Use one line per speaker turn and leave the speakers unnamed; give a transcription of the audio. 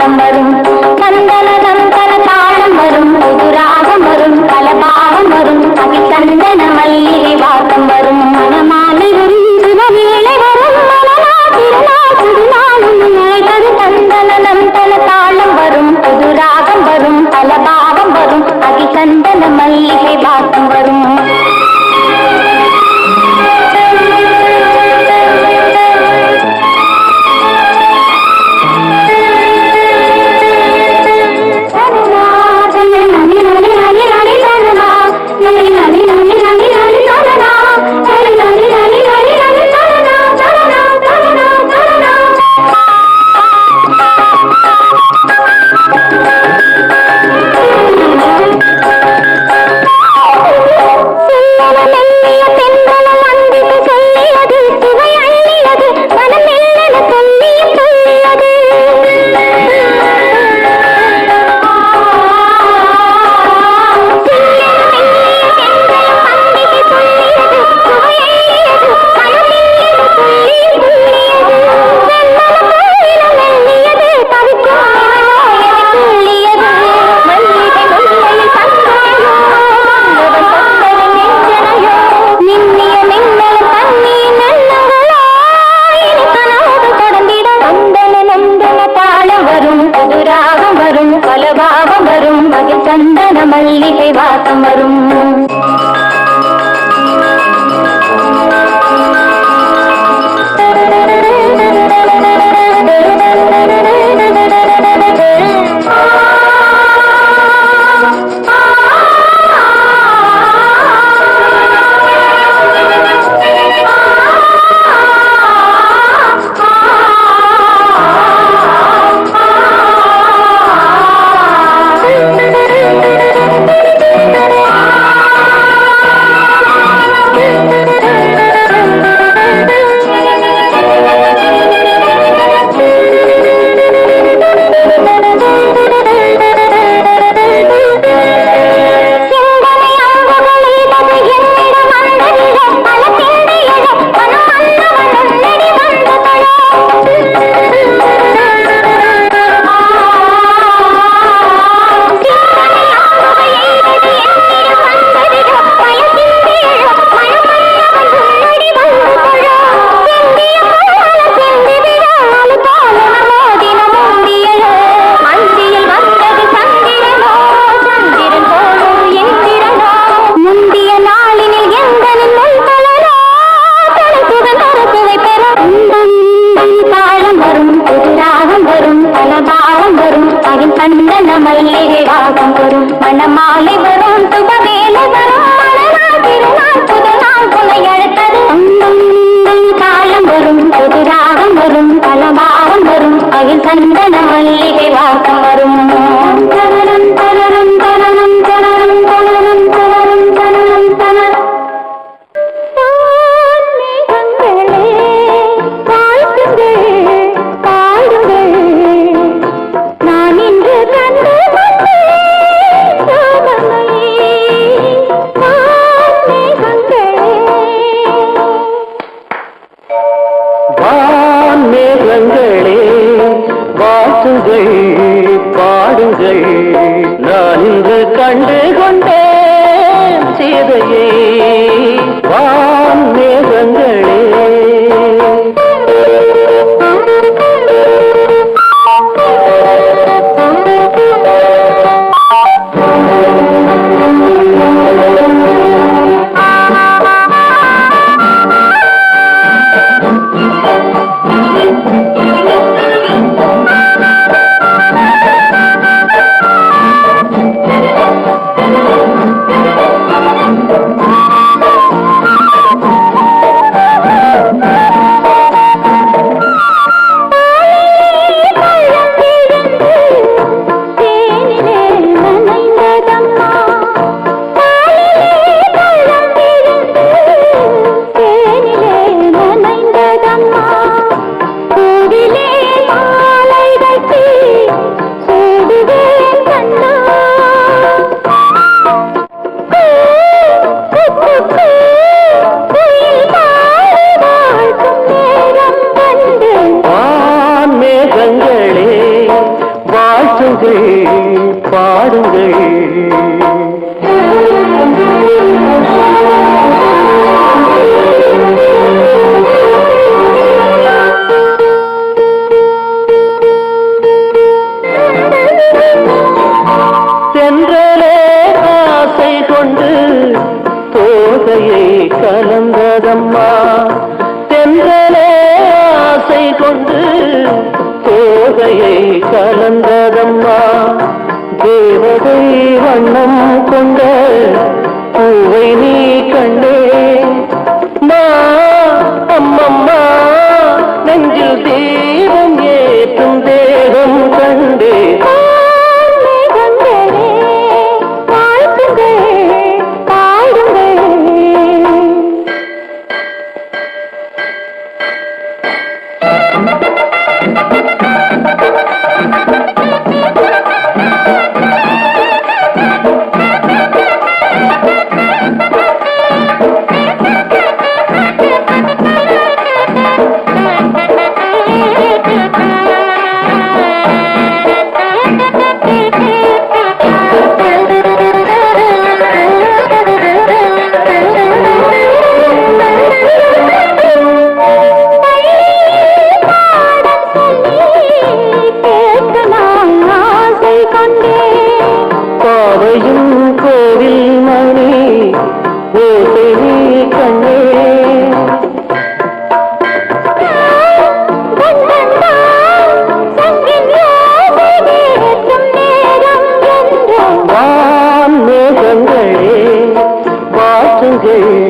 ആഡംബരം மல்லிகை வாசம் வரும் வரும். மல்லிகை ராகம் வரும் மணமாலை வரும் சுபவேலை வரும் மலரால் திருநாள் புதுநாள் துணை அழைத்தது காலம் வரும் புது ராகம் வரும் பலபாரம் வரும் அகில் சந்தன மல்லிகை வாசம் வரும் ஒன்று பாடுங்கள் சென்றலே ஆசை கொண்டு
தோகையை கலந்ததம்மா. சென்றலே ஆசை கொண்டு தோகையை கலந்ததம்மா. தேவதை வண்ணம் கொண்ட பூவை நீ கண்டே.
রে